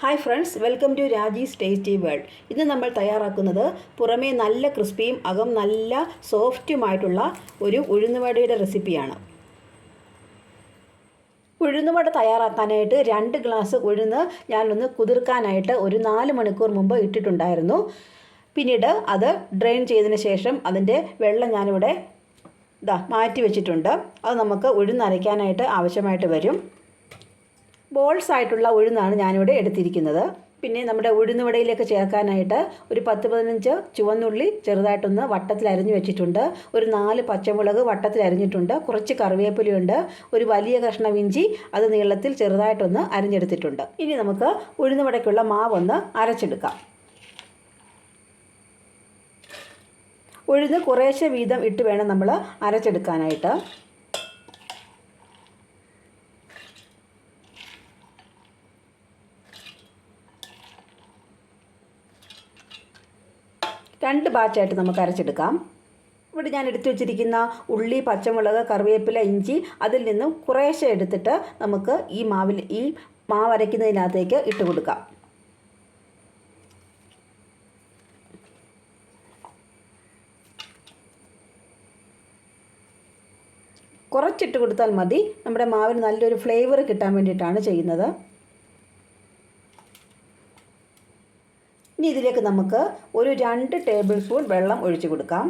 Hi friends welcome to Raji's tasty world ഇന്ന് നമ്മൾ തയ്യാറാക്കുന്നത് പുറമേ നല്ല ക്രിസ്പിയും അകം നല്ല സോഫ്റ്റുമായിട്ടുള്ള ഒരു ഉഴുന്നുവടയുടെ റെസിപ്പിയാണ്. ഉഴുന്നുവട തയ്യാറാക്കാനായിട്ട് രണ്ട് ഗ്ലാസ് ഉഴുന്ന് ഞാനൊന്ന് കുതിർക്കാനായിട്ട് ഒരു നാല് മണിക്കൂർ മുമ്പ് ഇട്ടിട്ടുണ്ടായിരുന്നു. പിന്നീട് അത് ഡ്രെയിൻ ചെയ്തതിന് ശേഷം അതിന്റെ വെള്ളം ഞാനിവിടെ ഇതാ മാറ്റി വെച്ചിട്ടുണ്ട്. അത് നമുക്ക് ഉഴുന്നരയ്ക്കാനായിട്ട് ആവശ്യമായിട്ട് വരും. ബോൾസ് ആയിട്ടുള്ള ഉഴുന്നാണ് ഞാനിവിടെ എടുത്തിരിക്കുന്നത്. പിന്നെ നമ്മുടെ ഉഴുന്നുവടയിലേക്ക് ചേർക്കാനായിട്ട് ഒരു പത്ത് പതിനഞ്ച് ചുവന്നുള്ളി ചെറുതായിട്ടൊന്ന് വട്ടത്തിൽ അരിഞ്ഞു വെച്ചിട്ടുണ്ട്. ഒരു നാല് പച്ചമുളക് വട്ടത്തിൽ അരിഞ്ഞിട്ടുണ്ട്. കുറച്ച് കറിവേപ്പിലയുണ്ട്. ഒരു വലിയ കഷ്ണം ഇഞ്ചി അത് നീളത്തിൽ ചെറുതായിട്ടൊന്ന് അരിഞ്ഞെടുത്തിട്ടുണ്ട്. ഇനി നമുക്ക് ഉഴുന്നുവടയ്ക്കുള്ള മാവൊന്ന് അരച്ചെടുക്കാം. ഉഴുന്ന് കുറേശ്ശെ വീതം ഇട്ട് വേണം നമ്മൾ അരച്ചെടുക്കാനായിട്ട്. രണ്ട് ബാച്ചായിട്ട് നമുക്ക് അരച്ചെടുക്കാം. ഇവിടെ ഞാൻ എടുത്തു വെച്ചിരിക്കുന്ന ഉള്ളി പച്ചമുളക് കറിവേപ്പില ഇഞ്ചി അതിൽ നിന്നും കുറേശ്ശെ എടുത്തിട്ട് നമുക്ക് ഈ മാവിൽ ഈ മാവ് അരയ്ക്കുന്നതിനകത്തേക്ക് ഇട്ട് കൊടുക്കാം. കുറച്ചിട്ട് കൊടുത്താൽ മതി. നമ്മുടെ മാവിന് നല്ലൊരു ഫ്ലേവർ കിട്ടാൻ വേണ്ടിയിട്ടാണ് ചെയ്യുന്നത്. ഇനി ഇതിലേക്ക് നമുക്ക് ഒരു രണ്ട് ടേബിൾ സ്പൂൺ വെള്ളം ഒഴിച്ച് കൊടുക്കാം.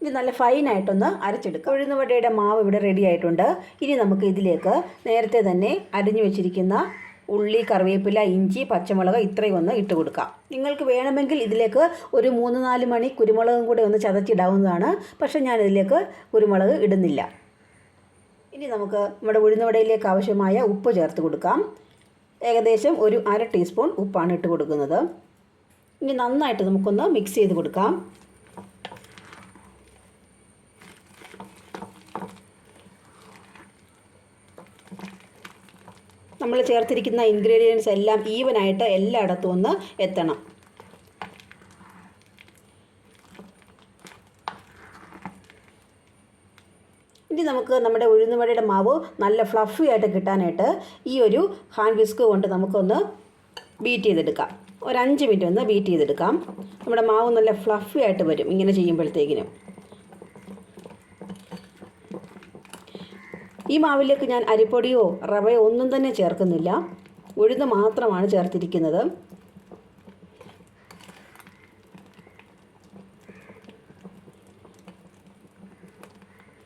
ഇത് നല്ല ഫൈനായിട്ടൊന്ന് അരച്ചെടുക്കാം. ഉഴുന്നുവടയുടെ മാവ് ഇവിടെ റെഡി ആയിട്ടുണ്ട്. ഇനി നമുക്ക് ഇതിലേക്ക് നേരത്തെ തന്നെ അരിഞ്ഞു വെച്ചിരിക്കുന്ന ഉള്ളി കറിവേപ്പില ഇഞ്ചി പച്ചമുളക് ഇത്രയും ഒന്ന് ഇട്ട് കൊടുക്കാം. നിങ്ങൾക്ക് വേണമെങ്കിൽ ഇതിലേക്ക് ഒരു മൂന്ന് നാല് മണി കുരുമുളകും കൂടെ ഒന്ന് ചതച്ചിടാവുന്നതാണ്. പക്ഷേ ഞാൻ ഇതിലേക്ക് കുരുമുളക് ഇടുന്നില്ല. ഇനി നമുക്ക് നമ്മുടെ ഉഴുന്നുവടയിലേക്ക് ആവശ്യമായ ഉപ്പ് ചേർത്ത് കൊടുക്കാം. ഏകദേശം ഒരു അര ടീസ്പൂൺ ഉപ്പാണ് ഇട്ട് കൊടുക്കുന്നത്. ഇനി നന്നായിട്ട് നമുക്കൊന്ന് മിക്സ് ചെയ്ത് കൊടുക്കാം. നമ്മൾ ചേർത്തിരിക്കുന്ന ഇൻഗ്രീഡിയൻസ് എല്ലാം ഈവനായിട്ട് എല്ലായിടത്തും ഒന്ന് എത്തണം. ഇനി നമുക്ക് നമ്മുടെ ഉഴുന്നുവടയുടെ മാവ് നല്ല ഫ്ലഫി ആയിട്ട് കിട്ടാനായിട്ട് ഈ ഒരു ഹാൻഡ് വിസ്ക് കൊണ്ട് നമുക്കൊന്ന് ബീറ്റ് ചെയ്തെടുക്കാം. ഒരു അഞ്ച് മിനിറ്റ് ഒന്ന് ബീറ്റ് ചെയ്തെടുക്കാം. നമ്മുടെ മാവ് നല്ല ഫ്ലഫി ആയിട്ട് വരും ഇങ്ങനെ ചെയ്യുമ്പോഴത്തേക്കിനും. ഈ മാവിലേക്ക് ഞാൻ അരിപ്പൊടിയോ റവയോ ഒന്നും തന്നെ ചേർക്കുന്നില്ല. ഉഴുന്ന് മാത്രമാണ് ചേർത്തിരിക്കുന്നത്.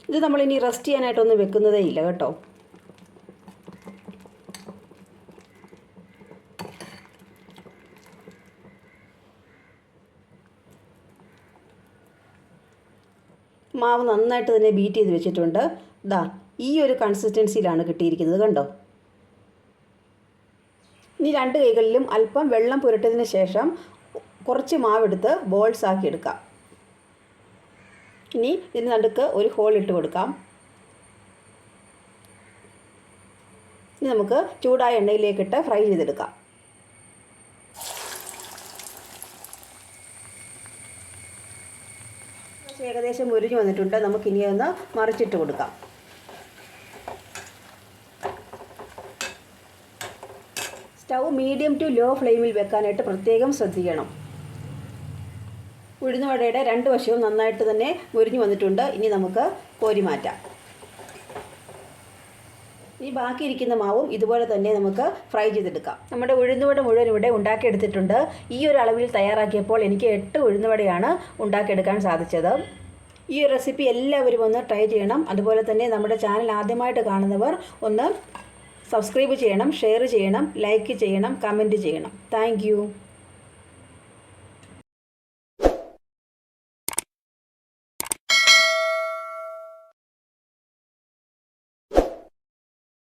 ഇത് ഇനി റെസ്റ്റ് ചെയ്യാനായിട്ടൊന്നും വെക്കുന്നതേ ഇല്ല കേട്ടോ. മാവ് നന്നായിട്ട് തന്നെ ബീറ്റ് ചെയ്ത് വെച്ചിട്ടുണ്ട്. ദാ ഈ ഒരു കൺസിസ്റ്റൻസിയിലാണ് കിട്ടിയിരിക്കുന്നത് കണ്ടോ? ഇനി രണ്ട് കൈകളിലും അല്പം വെള്ളം പുരട്ടിയതിന് ശേഷം കുറച്ച് മാവെടുത്ത് ബോൾസ് ആക്കി എടുക്കാം. ഇനി ഇതിന് നടുക്ക് ഒരു ഹോൾ ഇട്ട് കൊടുക്കാം. ഇനി നമുക്ക് ചൂടായ എണ്ണയിലേക്കിട്ട് ഫ്രൈ ചെയ്തെടുക്കാം. ഏകദേശം മുരിഞ്ഞു വന്നിട്ടുണ്ട്. നമുക്കിനി ഒന്ന് മറിച്ചിട്ട് കൊടുക്കാം. സ്റ്റൗ മീഡിയം ടു ലോ ഫ്ലെയിമിൽ വെക്കാനായിട്ട് പ്രത്യേകം ശ്രദ്ധിക്കണം. ഉഴുന്നുവടയുടെ രണ്ട് വശവും നന്നായിട്ട് തന്നെ മുരിഞ്ഞു വന്നിട്ടുണ്ട്. ഇനി നമുക്ക് കോരി മാറ്റാം. ഇനി ബാക്കിയിരിക്കുന്ന മാവും ഇതുപോലെ തന്നെ നമുക്ക് ഫ്രൈ ചെയ്തെടുക്കാം. നമ്മുടെ ഉഴുന്നുവട മുഴുവൻ ഇവിടെ ഉണ്ടാക്കിയെടുത്തിട്ടുണ്ട്. ഈ ഒരു അളവിൽ തയ്യാറാക്കിയപ്പോൾ എനിക്ക് എട്ട് ഉഴുന്നുവടയാണ് ഉണ്ടാക്കിയെടുക്കാൻ സാധിച്ചത്. ഈ റെസിപ്പി എല്ലാവരും ഒന്ന് ട്രൈ ചെയ്യണം. അതുപോലെ തന്നെ നമ്മുടെ ചാനൽ ആദ്യമായിട്ട് കാണുന്നവർ ഒന്ന് സബ്സ്ക്രൈബ് ചെയ്യണം ഷെയർ ചെയ്യണം ലൈക്ക് ചെയ്യണം കമന്റ് ചെയ്യണം. താങ്ക്